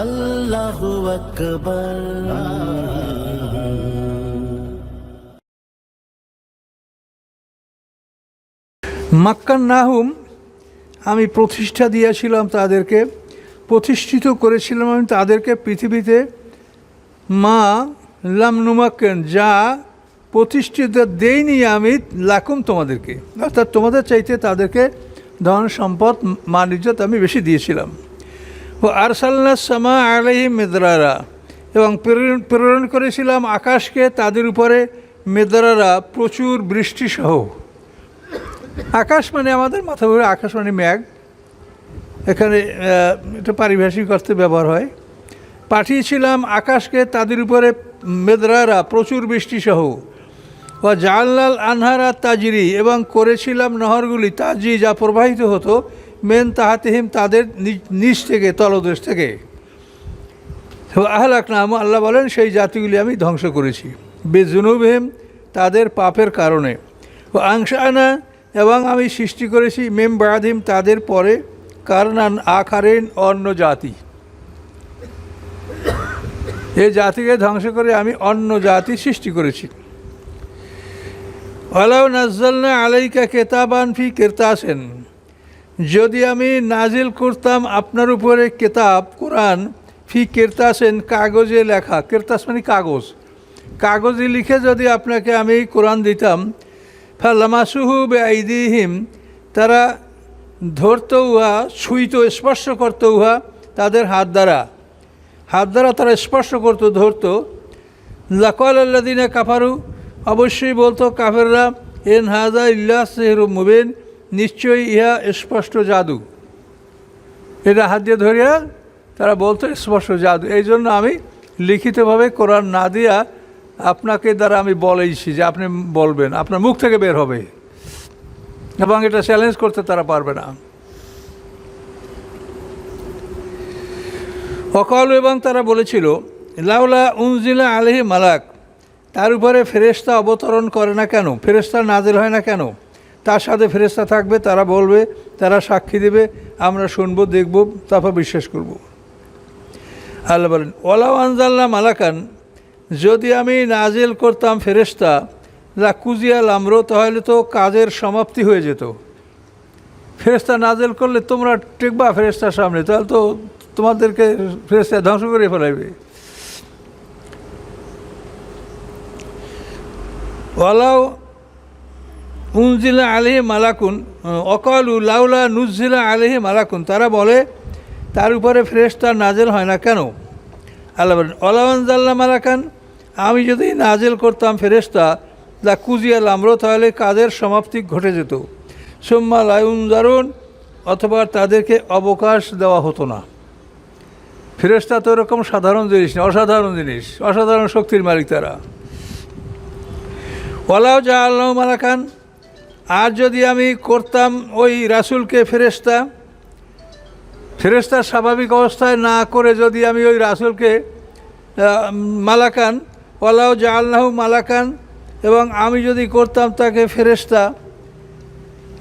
আল্লাহু মাক্কান নাহুম, আমি প্রতিষ্ঠা দিয়েছিলাম তাদেরকে, প্রতিষ্ঠিত করেছিলাম আমি তাদেরকে পৃথিবীতে। মা লাম নুমাক্কেন, যা প্রতিষ্ঠিত দেইনি আমি, লাকুম তোমাদেরকে। অর্থাৎ তোমাদের চাইতে তাদেরকে ধন সম্পদ মানিজ্যত আমি বেশি দিয়েছিলাম। ও আরসাল্লা সামা আলাইহি মেদরারা। এবং প্রেরণ প্রেরণ করেছিলাম আকাশকে তাদের উপরে মেদরারা, প্রচুর বৃষ্টিসহ। আকাশ মানে আমাদের মাথা উপরে আকাশ মানে মেঘ। এখানে এটা পারিভাষিক অর্থে ব্যবহার হয়। পাঠিয়েছিলাম আকাশকে তাদের উপরে মেদরারা, প্রচুর বৃষ্টি বৃষ্টিসহ। ও জাহাল্লাল আনহারা তাজিরি, এবং করেছিলাম নহরগুলি তাজি যা প্রবাহিত হতো মেন তাহাতিহিম তাদের নিচ থেকে, তলদেশ থেকে। আহলাক নাম, আল্লাহ বলেন, সেই জাতিগুলি আমি ধ্বংস করেছি। বেজুনুবহিম তাদের পাপের কারণে। ও আংশানা, এবং আমি সৃষ্টি করেছি, মেম বায়াধিম তাদের পরে কারণান আখারেন অন্য জাতি। এই জাতিকে ধ্বংস করে আমি অন্য জাতি সৃষ্টি করেছি। ওয়ালাউ নাজ্জালনা আলাইকা কেতাবান ফি কেরতাসেন। যদি আমি নাজিল করতাম আপনার উপরে কেতাব, কোরআন, ফি কেরতাসেন কাগজে লেখা। কেরতাস মানে কাগজ। কাগজে লিখে যদি আপনাকে আমি কোরআন দিতাম, ফালামাসুহু বে আইদিহিম তারা ধরত উহা ছুঁইত, স্পর্শ করতো উহা তাদের হাত দ্বারা। হাত দ্বারা তারা স্পর্শ করতো, ধরতো। লাকাল আল্লাদিনে কাফারু, অবশ্যই বলতো কাফেররা, এন হাজা ইল্লাহ সেহরু মুবিন। নিশ্চয়ই ইহা স্পষ্ট জাদু। এটা হাত দিয়ে ধরিয়া তারা বলতো, স্পষ্ট জাদু। এই জন্য আমি লিখিতভাবে কোরআন না দিয়া আপনাকে দ্বারা আমি বলেইছি যে আপনি বলবেন। আপনার মুখ থেকে বের হবে। এবং এটা চ্যালেঞ্জ করতে তারা পারবে না। অকাল এবং তারা বলেছিল, লাউলা উনজিলা আলহি মালাক, তার উপরে ফেরেস্তা অবতরণ করে না কেন? ফেরেস্তা নাজেল হয় না কেন? তার সাথে ফেরেস্তা থাকবে, তারা বলবে, তারা সাক্ষী দেবে, আমরা শুনব, দেখব, তারপর বিশ্বাস করব। আল্লাহ বলেন ওলাও আনজাল্লা মালাকান, যদি আমি নাজেল করতাম ফেরেস্তা লা কুজিয়া লামরো, তাহলে তো কাজের সমাপ্তি হয়ে যেত। ফেরেস্তা নাজেল করলে তোমরা টেকবা ফেরেস্তার সামনে, তাহলে তো তোমাদেরকে ফেরেস্তা ধ্বংস করে ফেলাইবে। ওয়ালাও উনজিলা আলহি মালাকুন অকালু লাউলা নুজিলা আলহি মালাকুন। তারা বলে, তার উপরে ফেরেস্তা নাজেল হয় না কেন? আল্লাহ বলেন মালাকান, আমি যদি নাজেল করতাম ফেরেস্তা দা কুজিয়া লামরো, তাহলে কাজের সমাপ্তি ঘটে যেত। সোম্মা লায়ুন দারুণ অথবা তাদেরকে অবকাশ দেওয়া হতো না। ফেরেস্তা তো এরকম সাধারণ জিনিস না, অসাধারণ জিনিস, অসাধারণ শক্তির মালিক তারা। ওলাও যা আল্লাহ মালাকান আর যদি আমি করতাম ওই রাসুলকে ফেরেস্তা ফেরেস্তার স্বাভাবিক অবস্থায় না করে যদি আমি ওই রাসুলকে মালাকান ওলাও যা আল্লাহ মালাকান, এবং আমি যদি করতাম তাকে ফেরেস্তা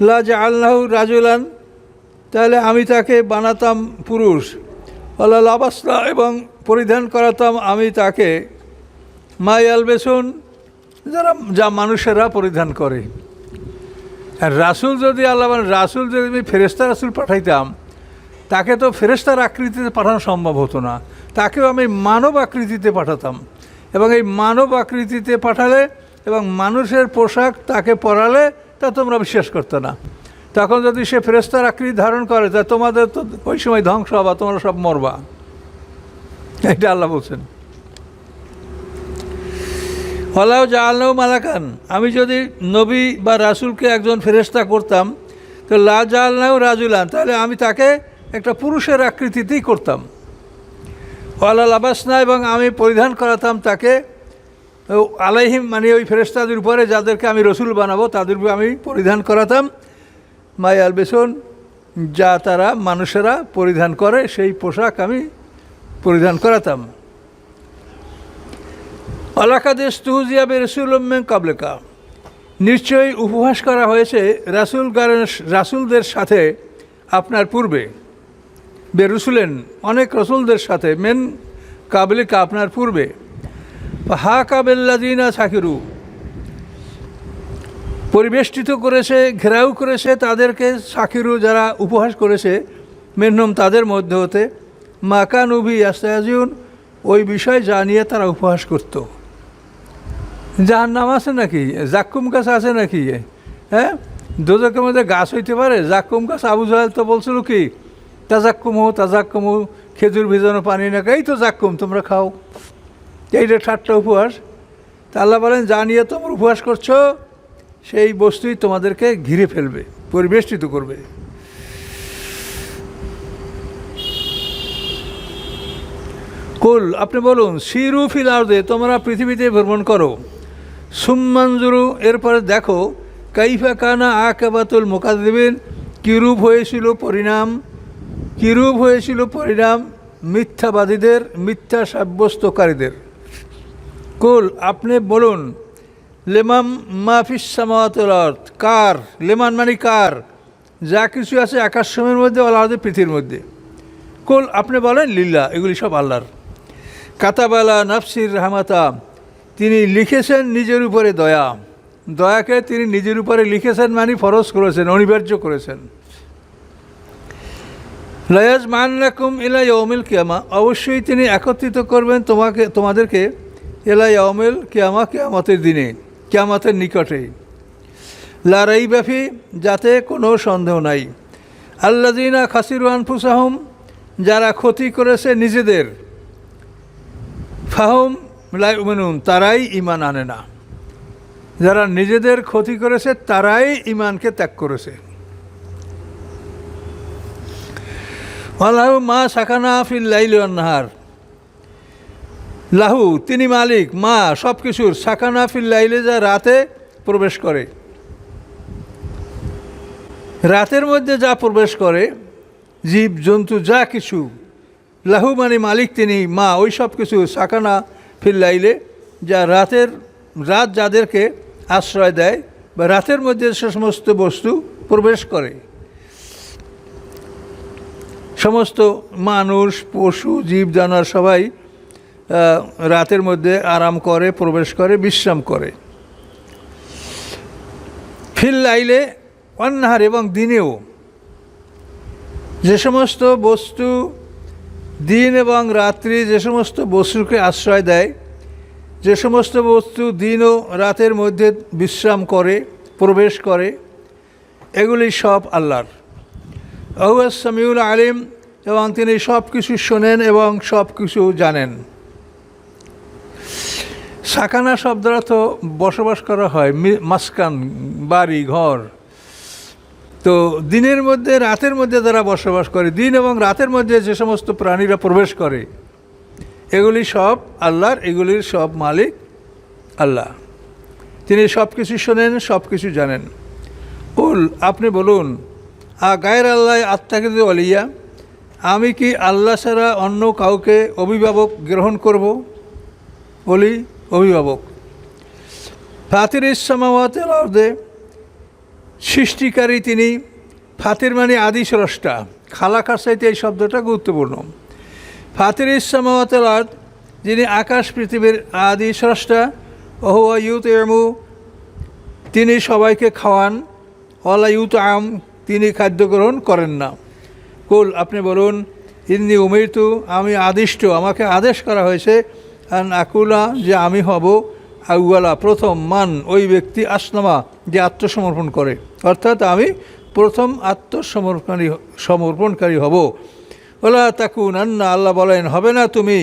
লা যা আল্লাহ রাজুলান, তাহলে আমি তাকে বানাতাম পুরুষ। ওলা লাবাসলা এবং পরিধান করাতাম আমি তাকে। মাই আলবেসুন যারা, যা মানুষেরা পরিধান করে। রাসুল যদি আল্লাহ রাসুল যদি আমি ফেরেস্তা রাসুল পাঠাইতাম, তাকে তো ফেরেস্তার আকৃতিতে পাঠানো সম্ভব হতো না। তাকেও আমি মানব আকৃতিতে পাঠাতাম। এবং এই মানব আকৃতিতে পাঠালে এবং মানুষের পোশাক তাকে পরালে, তা তোমরা বিশ্বাস করতে না। তখন যদি সে ফেরেস্তার আকৃতি ধারণ করে, তা তোমাদের তো ওই সময় ধ্বংস হবা তোমরা সব মরবা। এটা আল্লাহ বলছেন। যা আল্লাহ মালাকান। আমি যদি নবী বা রাসুলকে একজন ফেরেস্তা করতাম, তো লা আল্লাহ রাজুলান, তাহলে আমি তাকে একটা পুরুষের আকৃতিতেই করতাম। ওয়ালা লাবাসনা, এবং আমি পরিধান করাতাম তাকে আলাইহিম মানে ওই ফেরেস্তাদের উপরে যাদেরকে আমি রসুল বানাবো, তাদের আমি পরিধান করাতাম। মাই আলবেসন, যা তারা মানুষেরা পরিধান করে, সেই পোশাক আমি পরিধান করাতাম। আলাকাদেশ তুহুজিয়াবে রসুলমেন কাবলেকা নিশ্চয়ই উপহাস করা হয়েছে রাসুল রাসুলদের সাথে আপনার পূর্বে। বেরুসুলেন অনেক রসুলদের সাথে মেন কাবলিকা আপনার পূর্বে। হা কাবেল্লাদিনা সাকিরু। পরিবেষ্টিত করেছে, ঘেরাও করেছে তাদেরকে সাকিরু যারা উপহাস করেছে, মেনহম তাদের মধ্যে হতে। মাকানুভি ইয়াস্তায়াজিউন ওই বিষয় জানিয়ে তারা উপহাস করত। যার নাম আছে নাকি? জাক্কুম গাছ আছে নাকি? হ্যাঁ? দোজকের মধ্যে গাছ হইতে পারে। জাক্কুম গাছ আবু জাহেল তো বলছিল কি, তাজাক্কুম হো তাজাক্কুম হো খেজুর ভিজানো পানি না এই তো জাক্কুম, তোমরা খাও। এইটা ঠাট্টা উপহাস, তা আল্লাহ বলেন জানিয়ে তোমরা উপহাস করছ, সেই বস্তুই তোমাদেরকে ঘিরে ফেলবে, পরিবেষ্টিত করবে। কুল, আপনি বলুন সিরু ফিল আর্দে, তোমরা পৃথিবীতে ভ্রমণ করো। সুম্মানজুরু, এরপরে দেখো, কাইফা কানা আকাবাতুল মোকাদ্দিবিন, কিরূপ হয়েছিল পরিণাম? কিরূপ হয়েছিল পরিণাম? মিথ্যাবাদীদের, মিথ্যা সাব্যস্তকারীদের। কুল, আপনি বলুন লেমাম মাফিস সামাওয়াতুল আরদ, কার? লেমান মানে কার? যা কিছু আছে আকাশের মধ্যে আল্লাহদের পৃথিবীর মধ্যে। কুল, আপনি বলেন লিল্লা এগুলি সব আল্লাহর। কাতাবালা নাফসির রহমাতা তিনি লিখেছেন নিজের উপরে দয়া। দয়াকে তিনি নিজের উপরে লিখেছেন মানে ফরজ করেছেন, অনিবার্য করেছেন। লয়াজ মান্নাকুম ইলা ইয়মিল কিয়ামা। অবশ্যই তিনি একত্রিত করবেন তোমাকে, তোমাদেরকে এলা ইয়মিল কিয়ামা, কিয়ামতের দিনে, কিয়ামতের নিকটে। লারাই ব্যাপী যাতে কোনো সন্দেহ নাই। আল্লাদিনা খাসিরু আনফুসাহম, যারা ক্ষতি করেছে নিজেদের। ফাহম লাইমেনুন তারাই ইমান আনে না। যারা নিজেদের ক্ষতি করেছে, তারাই ইমানকে ত্যাগ করেছে। মা সাকানা ফিল লাইল নাহার। লাহু, তিনি মালিক, মা সব কিছুর সাকানা ফিল লাইলে যা রাতে প্রবেশ করে। রাতের মধ্যে যা প্রবেশ করে, জীব, জন্তু, যা কিছু, লাহু মানে মালিক তিনি, মা, ওই সব কিছু সাকানা ফিল্লাইলে যা রাতের, রাত যাদেরকে আশ্রয় দেয় বা রাতের মধ্যে সে সমস্ত বস্তু প্রবেশ করে। সমস্ত মানুষ, পশু, জীব, জানোয়ার সবাই রাতের মধ্যে আরাম করে, প্রবেশ করে, বিশ্রাম করে। ফিল লাইলে এবং দিনেও যে সমস্ত বস্তু দিন এবং রাত্রি যে সমস্ত বস্তুকে আশ্রয় দেয়, যে সমস্ত বস্তু দিন ও রাতের মধ্যে বিশ্রাম করে, প্রবেশ করে, এগুলি সব আল্লাহর। আহুয়াস সামিউল আলিম এবং তিনি সব কিছু শোনেন এবং সব কিছু জানেন। সাকানা শব্দরা তো বসবাস করা হয় মাসকান বাড়ি, ঘর। তো দিনের মধ্যে, রাতের মধ্যে যারা বসবাস করে, দিন এবং রাতের মধ্যে যে সমস্ত প্রাণীরা প্রবেশ করে, এগুলি সব আল্লাহর, এগুলির সব মালিক আল্লাহ। তিনি সব কিছু শোনেন সব কিছু জানেন। উল আপনি বলুন, আ গায়ের আল্লাহ আত্মাকিদ অলিয়া, আমি কি আল্লাহ ছাড়া অন্য কাউকে অভিভাবক গ্রহণ করব? বলি, অভিভাবক। ফাতির ইসলামাতের অর্ধে সৃষ্টিকারী তিনি ফাতির মানে আদি স্রষ্টা। খালাকার সাইতে এই শব্দটা গুরুত্বপূর্ণ। ফাতির অর্থ যিনি আকাশ পৃথিবীর আদি স্রষ্টা, ওহুয়া ইউত এমু তিনি সবাইকে খাওয়ান অলা ইউত আম তিনি খাদ্য গ্রহণ করেন না। কুল, আপনি বলুন, ইন্নি উমিরতু, আমি আদিষ্ট, আমাকে আদেশ করা হয়েছে, আন আকুলা, যে আমি হব আউয়ালা, প্রথম মান ওই ব্যক্তি আসলামা যে আত্মসমর্পণ করে। অর্থাৎ আমি প্রথম আত্মসমর্পণকারী সমর্পণকারী হব। ওলা তাকুন আন্না, আল্লাহ বলেন, হবে না তুমি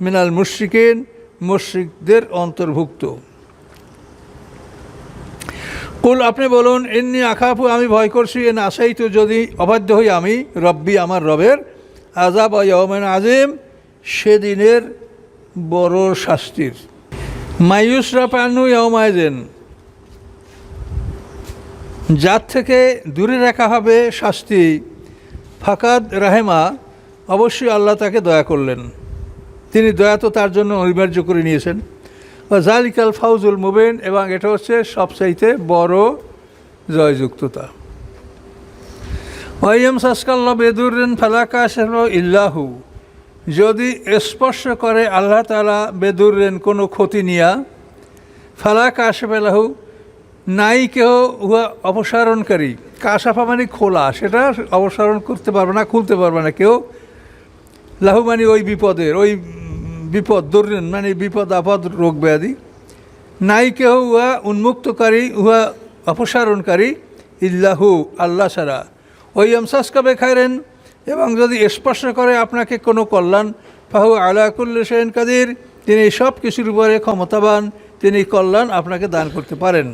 মিনাল মুশ্রিকেন, মুশ্রিকদের অন্তর্ভুক্ত। কুল, আপনি বলুন এমনি আখাফু, আমি ভয় করছি, এন আশাই তো যদি অবাধ্য হই আমি, রব্বি আমার রবের আজাব আজিম সেদিনের বড় শাস্তির। মায়ুসরা পানু ইয়মায়জেন যার থেকে দূরে রাখা হবে শাস্তি ফাকাদ রাহেমা, অবশ্যই আল্লাহ তাকে দয়া করলেন। তিনি দয়া তো তার জন্য অনিবার্য করে নিয়েছেন। জালিকাল ফাউজুল মুবেন, এবং এটা হচ্ছে সবচাইতে বড় জয়যুক্ততা। ওয়াইম সাসকাল্লা বেদুরেন ফালাকা ইল্লাহু। যদি স্পর্শ করে আল্লাহ তালা বেদুরেন কোনো ক্ষতি নিয়া ফালাকা আশেফেলাহু নাই কেহ উহা অপসারণকারী, কাশাফা মানে খোলা, সেটা অপসারণ করতে পারবে না, খুলতে পারবে না কেউ। লাহু মানে ওই বিপদের, ওই বিপদ দরিদ্র মানে বিপদ, আপদ, রোগ, ব্যাধি। নাই কেহ উহা উন্মুক্তকারী উহা অপসারণকারী, ইল্লাহু, আল্লাহ সারা ওই আমসাসকাবে খাইরেন? এবং যদি স্পর্শ করে আপনাকে কোনো কল্যাণ, ফাহু আলাকুল্ল সেন কাদির, তিনি সব কিছুর উপরে ক্ষমতাবান, তিনি কল্যাণ আপনাকে দান করতে পারেন।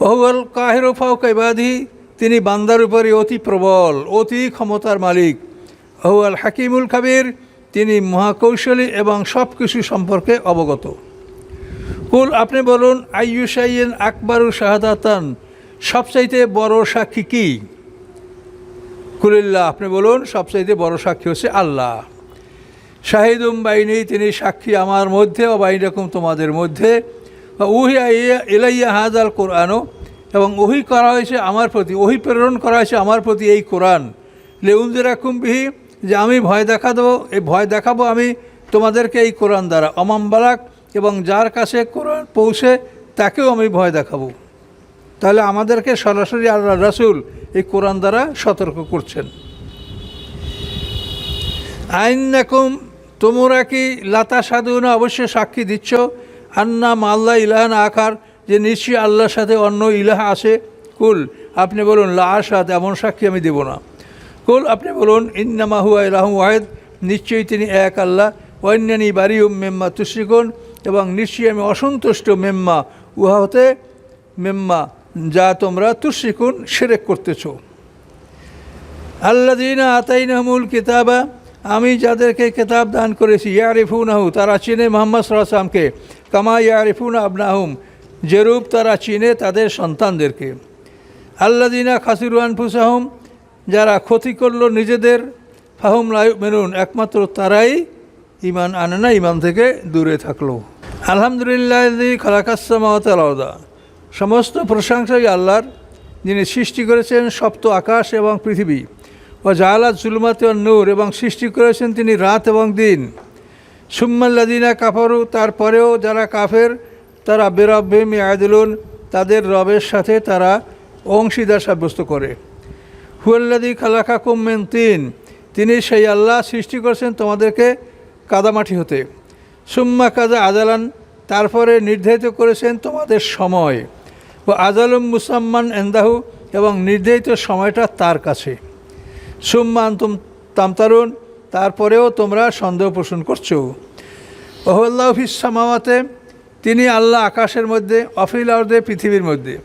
ওহুয়াল কাহেরো ফাউ কাইবাদি তিনি বান্দার উপরে অতি প্রবল, অতি ক্ষমতার মালিক। ওহুয়াল হাকিমুল খাবির, তিনি মহাকৌশলী এবং সব কিছু সম্পর্কে অবগত। কুল, আপনি বলুন আইয়ুসাইয়েন আকবরু শাহাদাতান, সবচাইতে বড় সাক্ষী কি? কুলিল্লাহ, আপনি বলুন, সবচাইতে বড় সাক্ষী হচ্ছে আল্লাহ। শাহিদুম বাইনি, তিনি সাক্ষী আমার মধ্যে, ও বাইরকম তোমাদের মধ্যে। বা উহি আইয়া ইলাইয়া হাজাল কোরআনও এবং ওহি করা হয়েছে আমার প্রতি, ওহি প্রেরণ করা হয়েছে আমার প্রতি এই কোরআন। লেউন্দিরাকুম বিহি, যে আমি ভয় দেখা দেবো এই ভয় দেখাবো আমি তোমাদেরকে এই কোরআন দ্বারা অমাম্বালাক, এবং যার কাছে কোরআন পৌঁছে, তাকেও আমি ভয় দেখাবো। তাহলে আমাদেরকে সরাসরি আল্লাহ রাসুল এই কোরআন দ্বারা সতর্ক করছেন। আইন নাকুম তোমরা কি লাতা সাধুনা অবশ্যই সাক্ষী দিচ্ছ? আন্না মাল্লা ইলাহান আকার যে নিশ্চয়ই আল্লাহর সাথে অন্য ইলাহা আছে। কুল, আপনি বলুন, লা আসাদ এমন সাক্ষী আমি দেব না। কুল, আপনি বলুন, ইন্নামা হুয়া ইলাহু ওয়াহেদ, নিশ্চয়ই তিনি এক আল্লাহ। অন্যানী বারিউম মেম্মা তুশ্রিকুন, এবং নিশ্চয়ই আমি অসন্তুষ্ট মেম্মা, উহা হতে মেম্মা। যা তোমরা তুশ্রিকুন সেরেক করতেছো। আল্লাদিনা আতাইনাহমুল কিতাবা, আমি যাদেরকে কিতাব দান করেছি, ইয়ারিফুনাহু, তারা চিনে মোহাম্মদ সাল্লামকে কামা ইয়ারিফুনা আবনাহুম যেরূপ তারা চিনে তাদের সন্তানদেরকে। আল্লাদিনা খাসিরুয়ান ফুসাহুম যারা ক্ষতি করল নিজেদের, ফাহুম লাইব মেরুন একমাত্র তারাই ইমান আনে না ইমান থেকে দূরে থাকল। আলহামদুলিল্লাহ খালাকাসমা সমস্ত প্রশংসাই আল্লাহর, যিনি সৃষ্টি করেছেন সপ্ত আকাশ এবং পৃথিবী, ও জাহালাত জুলমাতে নূর এবং সৃষ্টি করেছেন তিনি রাত এবং দিন। সুম্মাল্লাদিনা কাফারু, তারপরেও যারা কাফের, তারা বেরব্বিম আয়দুলুন তাদের রবের সাথে তারা অংশীদার সাব্যস্ত করে। হুয়াল্লাদি খালাকা কুমেন তিন, তিনি সেই আল্লাহ সৃষ্টি করেছেন তোমাদেরকে কাদামাটি হতে। সুম্মা কাজা আদালান, তারপরে নির্ধারিত করেছেন তোমাদের সময়। ও আজালুম মুসাম্মান এন্দাহু এবং নির্ধারিত সময়টা তার কাছে। সুম্মা আন্তুম তামতারুন, তারপরেও তোমরা সন্দেহ পোষণ করছ। ওহল্লাহ সামাওয়াতে, তিনি আল্লাহ আকাশের মধ্যে অফিল আর্দে পৃথিবীর মধ্যে।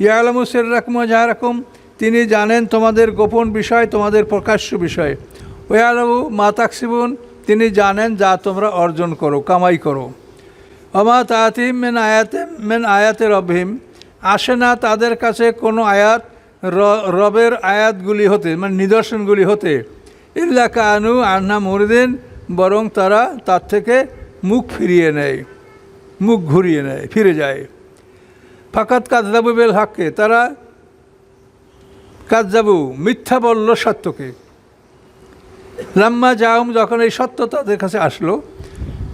ইয়ালামু সেররাকম যাহারকম তিনি জানেন তোমাদের গোপন বিষয়, তোমাদের প্রকাশ্য বিষয়। ওয়ালামু মাতাকসিবুন তিনি জানেন যা তোমরা অর্জন করো, কামাই করো। অমা তাতিম মেন আয়াতে, মেন আয়াতের অভিম আসে না তাদের কাছে কোনো আয়াত রবের আয়াতগুলি হতে মানে নিদর্শনগুলি হতে। ইল্লা কানু আন্না মরিদিন, বরং তারা তার থেকে মুখ ফিরিয়ে নেয়, মুখ ঘুরিয়ে নেয়, ফিরে যায়। ফাকাত কাজদাবু বেল হাককে, তারা কাজদাবু মিথ্যা বলল সত্যকে। লাম্মা জাউম যখন এই সত্য তাদের কাছে আসলো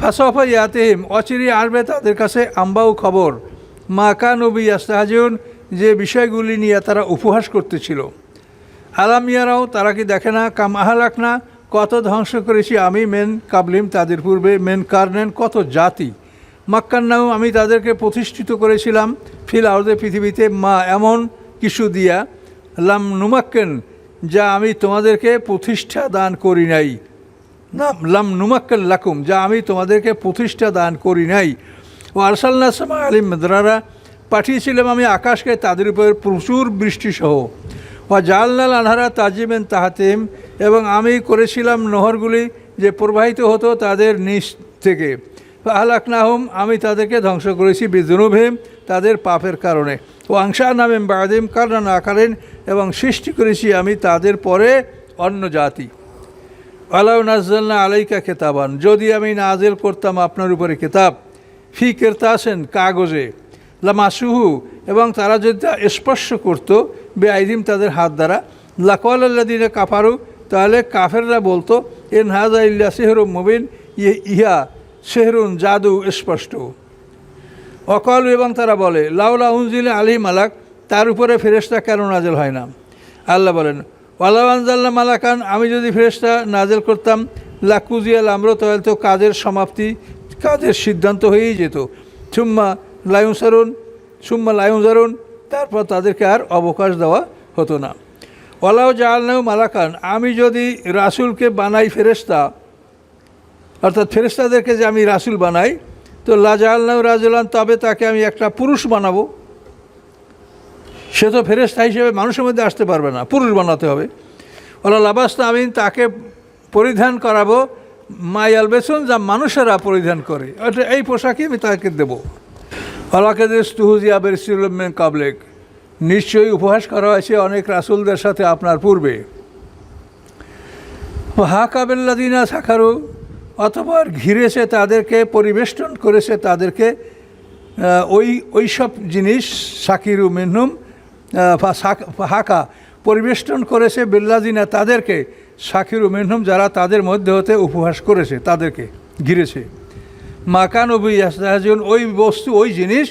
ফাসফা ইয়াতিহিম অচিরি আসবে তাদের কাছে আম্বাউ খবর। মা কানবী ইয়াস্তাহাজুন যে বিষয়গুলি নিয়ে তারা উপহাস করতেছিল। আলামিয়ারাও তারা কি দেখে না কাম আহালাক না? কত ধ্বংস করেছি আমি, মেন কাবলিম তাদের পূর্বে, মেন কার্নেন কত জাতি। মাক্কান্নাও আমি তাদেরকে প্রতিষ্ঠিত করেছিলাম ফিল আউদে পৃথিবীতে, মা এমন কিছু দিয়া লাম নুমাক্কেন, যা আমি তোমাদেরকে প্রতিষ্ঠা দান করি নাই। না লাম নুমাক্কেল লাকুম, যা আমি তোমাদেরকে প্রতিষ্ঠা দান করি নাই। ও আরসাল্লা সামা আলিম মেদরারা পাঠিয়েছিলাম আমি আকাশকে তাদের উপর প্রচুর বৃষ্টিসহ। ও জালনাল আনহারা তাজিমেন তাহাতিম এবং আমি করেছিলাম নহরগুলি যে প্রবাহিত হতো তাদের নিচ থেকে। আহলাক নাহম আমি তাদেরকে ধ্বংস করেছি বিদ্রুভীম তাদের পাপের কারণে। ও আংশা নামেম বাদিম, কারণ আকারেন এবং সৃষ্টি করেছি আমি তাদের পরে অন্য জাতি। আলাউ নাজ্জালনা আলাইকা কেতাবান, যদি আমি নাজেল করতাম আপনার উপরে কেতাব। ফি কেরতাসেন কাগজে। লামাসুহু, এবং তারা যদি তা স্পর্শ করতো বে আইদিম তাদের হাত দ্বারা। লাকওয়াল আল্লাদিনে কাফারু, তাহলে কাফেররা বলতো এন হাজা ইল্লা সেহরুম মুবিন ইয়ে ইহা সেহরুন জাদু স্পষ্ট। অকল, এবং তারা বলে লাউলা উনজিলে আলী মালাক, তার উপরে ফেরেশতা কেন নাজেল হয় না? আল্লাহ বলেন ওয়ালাওয়ানজাল্লা মালাকান, আমি যদি ফেরেশতা নাজেল করতাম লাকুজিয়াল আমরো, তাহলে তো কাজের সমাপ্তি কাজের সিদ্ধান্ত হয়েই যেত। সুম্মা লায়ুসারুন সুম্মা লায়ুজারুন তারপর তাদেরকে আর অবকাশ দেওয়া হতো না। ওলাও জালনেও মালাকান, আমি যদি রাসুলকে বানাই ফেরেশতা, অর্থাৎ ফেরেশতাদেরকে যে আমি রাসুল বানাই, তো লাজালনাউ রাজুলান, তবে তাকে আমি একটা পুরুষ বানাবো। সে তো ফেরেস্তা হিসেবে মানুষের মধ্যে আসতে পারবে না, পুরুষ বানাতে হবে। ওলা লাবাস্তা আমি তাকে পরিধান করাবো মায়াল বেসন যা মানুষেরা পরিধান করে। অর্থাৎ এই পোশাকই আমি তাকে দেবো। ওলাকে দেশ তুহুজিয়া বেরসিউলমেন কাবলেক। নিশ্চয়ই উপহাস করা হয়েছে অনেক রাসুলদের সাথে আপনার পূর্বে। হা কাবেল্লাদিনা সাখারু অথবা ঘিরেছে তাদেরকে, পরিবেষ্টন করেছে তাদেরকে ওই ওই সব জিনিস, সাকিরু মেহনুম হাকা পরিবেষ্টন করেছে বেল্লাদিনা তাদেরকে। সাকিরু মেহনুম যারা তাদের মধ্যে হতে উপহাস করেছে, তাদেরকে ঘিরেছে। মাকান ইয়াস্তাহাজুন ওই বস্তু, ওই জিনিস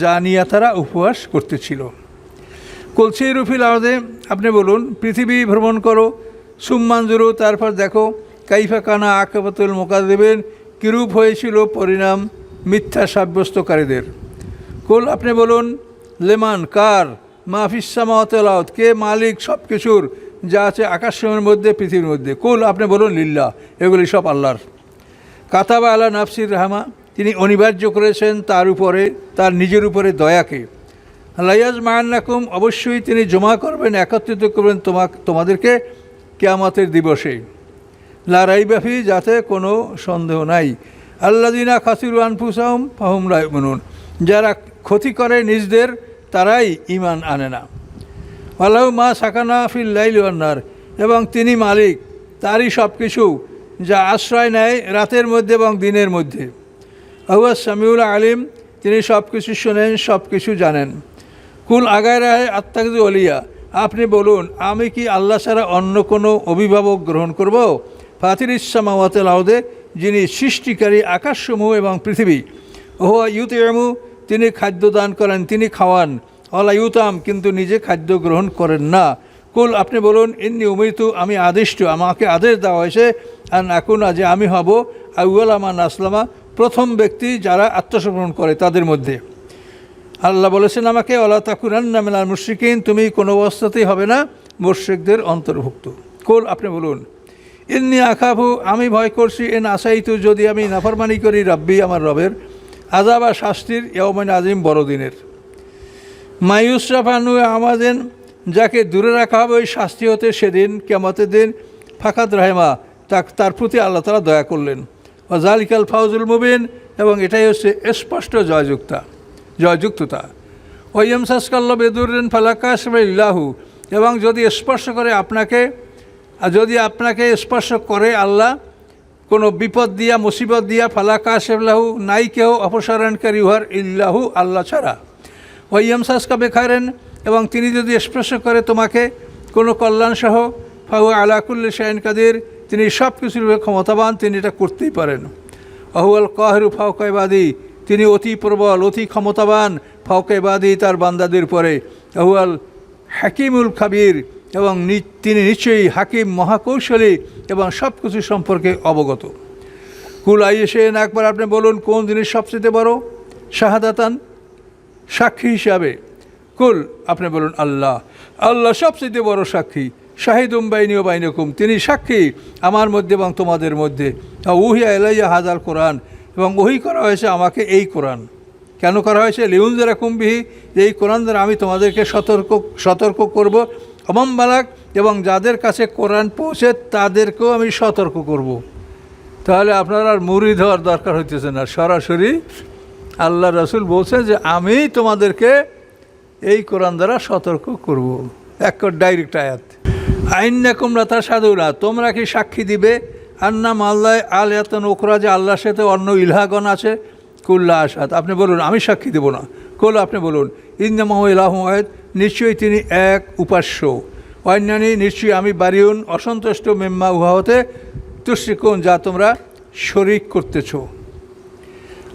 যা নিয়ে তারা উপহাস করতেছিল। কলসি রুফিল আওদে আপনি বলুন, পৃথিবী ভ্রমণ করো সুম্মানজুরু তারপর দেখো, কাইফা কানা আকাবাতুল মোকাদেবেন কিরূপ হয়েছিল পরিণাম মিথ্যা সাব্যস্তকারীদের। কুল, আপনি বলুন, লেমান, কার মাহফিসামাওয়াত কে মালিক সব কিছুর যা আছে আকাশের মধ্যে, পৃথিবীর মধ্যে। কুল, আপনি বলুন লিল্লা, এগুলি সব আল্লাহর। কাতাবা আলা নাফসির রাহমা, তিনি অনিবার্য করেছেন তার উপরে, তার নিজের উপরে দয়াকে। লাইয়াজ মায়ান্নাকুম অবশ্যই তিনি জমা করবেন, একত্রিত করবেন তোমা তোমাদেরকে কেয়ামতের দিবসে। লারাইবাফি যাতে কোনো সন্দেহ নাই। আল্লাদিনা খাসিরু আনফুসাহম, ফাহুম রায়মনুন যারা ক্ষতি করে নিজদের, তারাই ইমান আনে না। আল্লাহ মা সাকানা ফিল লাইল ওয়ান্নার এবং তিনি মালিক, তারই সব কিছু যা আশ্রয় নেয় রাতের মধ্যে এবং দিনের মধ্যে। আহুয়া সামিউল আলিম, তিনি সব কিছু শোনেন সব কিছু জানেন। কুল আগায় রায় আত্মাকজু অলিয়া, আপনি বলুন, আমি কি আল্লাহ ছাড়া অন্য কোনো অভিভাবক গ্রহণ করব? ফাতির ইসামাওয়াতে লাউদে যিনি সৃষ্টিকারী আকাশসমূহ এবং পৃথিবী। ওহা ইউতেমু তিনি খাদ্য দান করেন, তিনি খাওয়ান। অলা ইউতাম কিন্তু নিজে খাদ্য গ্রহণ করেন না। কুল, আপনি বলুন, ইন্নি উমিতু, আমি আদিষ্ট, আমাকে আদেশ দেওয়া হয়েছে আর নাকুনা যে আমি হব আউয়াল আমান আসলামা, প্রথম ব্যক্তি যারা আত্মসমর্পণ করে তাদের মধ্যে। আল্লাহ বলেছেন আমাকে আল্লাহ তাকুরান্না মেলার মুশ্রিকিন, তুমি কোনো অবস্থাতেই হবে না, মুশ্রিকদের অন্তর্ভুক্ত। কোল, আপনি বলুন, ইন্নি আখাবু আমি ভয় করছি, এন আশাইতু যদি আমি নাফরমানি করি, রাব্বি আমার রবের আজাব আর শাস্তির ইয়মিন আজিম বড়দিনের। মায়ুসরাফানু আমাদের যাকে দূরে রাখা হবে ওই শাস্তি হতে সেদিন কেমতের দিন, ফাকাত রাহেমা তা তার প্রতি আল্লাহ তালা দয়া করলেন। জালিকাল ফাউজুল মুবিন, এবং এটাই হচ্ছে স্পষ্ট জয়যুক্তা জয়যুক্ততা। ওয়াইম সাসকাল্ল বেদুরেন ফালাকাশ ইল্লাহু, এবং যদি স্পর্শ করে আপনাকে, আর যদি আপনাকে স্পর্শ করে আল্লাহ, কোনো বিপদ দিয়া, মুসিবত দিয়া ফালাকাশ লাহু, নাই কেউ অপসারণকারী উহার ইল্লাহু আল্লাহ ছাড়া। ওয়াইম সাসকা বেখারেন এবং তিনি যদি স্পর্শ করে তোমাকে কোনো কল্যাণসহ, ফাহু আলাকুল্লি শাহিন কাদির, তিনি সব কিছুর ক্ষমতাবান, তিনি এটা করতেই পারেন। আহুয়াল কাহরু ফাউকাইবাদী তিনি অতি প্রবল, অতি ক্ষমতাবান ফাউকাইবাদী তার বান্দাদের পরে আহুয়াল হাকিমুল খাবির, এবং তিনি নিশ্চয়ই হাকিম মহাকৌশলী এবং সব কিছু সম্পর্কে অবগত। কুল আইসেন একবার আপনি বলুন কোন জিনিস সবচেয়ে বড়? শাহাদাতান? সাক্ষী হিসাবে। কুল, আপনি বলুন আল্লাহ। আল্লাহ সবচেয়ে বড় সাক্ষী। শাহিদুম বাইনি ও বাইনকুম। তিনি সাক্ষী আমার মধ্যে এবং তোমাদের মধ্যে। উহিয়া এলাইয়া হাজার কোরআন। এবং ওহি করা হয়েছে আমাকে এই কোরআন। কেন করা হয়েছে? লিউন যারা কুম্বিহি এই কোরআন দ্বারা আমি তোমাদেরকে সতর্ক সতর্ক করব। অমম বালাক এবং যাদের কাছে কোরআন পৌঁছে তাদেরকেও আমি সতর্ক করব। তাহলে আপনার আর মুড়ি দেওয়ার দরকার হইতেছে না। সরাসরি আল্লাহ রসুল বলছেন যে আমি তোমাদেরকে এই কোরআন দ্বারা সতর্ক করব। এক ডাইরেক্ট আয়াত। আইন না কুমরা তার সাধুরা তোমরা কি সাক্ষী দিবে? আন্নাম আল্লাহ আল এতন ওকরা যে আল্লাহর সাথে অন্য ইলহাগণ আছে, কুল্লা আসাদ আপনি বলুন, আমি সাক্ষী দেব না। কোল আপনি বলুন ইন্দামাহ ইলাহ আয়াত নিশ্চয়ই তিনি এক উপাস্য। অন্যান্য নিশ্চয়ই আমি বারিউন, অসন্তুষ্ট মেম্মা উহা হতে তুষ্টিকুন যা তোমরা শরিক করতেছো।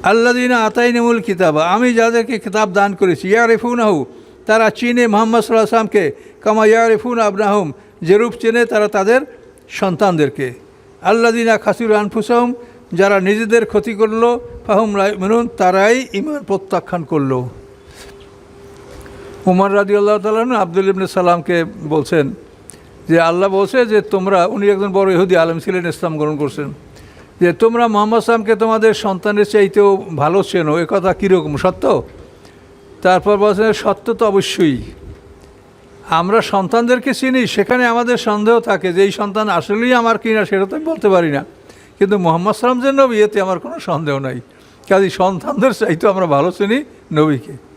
আল্লাদিনা আতাইনমুল কিতাবা, আমি যাদেরকে কিতাব দান করেছি ইয়া রেফুনাহু তারা চিনে মোহাম্মদ সাল্লাহ আসলামকে কামা ইয়া রেফুন আবনাহুম যেরূপ চেনে তারা তাদের সন্তানদেরকে। আল্লাদিনা খাসির আনফুসাহুম, যারা নিজেদের ক্ষতি করল, ফাহুম মেনুন তারাই ইমান প্রত্যাখ্যান করল। উমর রাজি আল্লাহ তালন আব্দুল ইবনে সালামকে বলছেন যে, আল্লাহ বলছে যে, তোমরা, উনি একজন বড় ইহুদি আলম ছিলেন, ইসলাম গ্রহণ করছেন। যে তোমরা মোহাম্মদ সালামকে তোমাদের সন্তানের চাইতেও ভালো চেনো, এ কথা কীরকম, সত্য? তারপর বলছেন সত্য তো অবশ্যই। আমরা সন্তানদেরকে চিনি, সেখানে আমাদের সন্দেহ থাকে যে এই সন্তান আসলেই আমার কিনা, সেটা তো আমি বলতে পারি না। কিন্তু মোহাম্মদ সালাম যে নবী, এতে আমার কোনো সন্দেহ নাই। কাজে সন্তানদের চাইতেও আমরা ভালো চিনি নবীকে।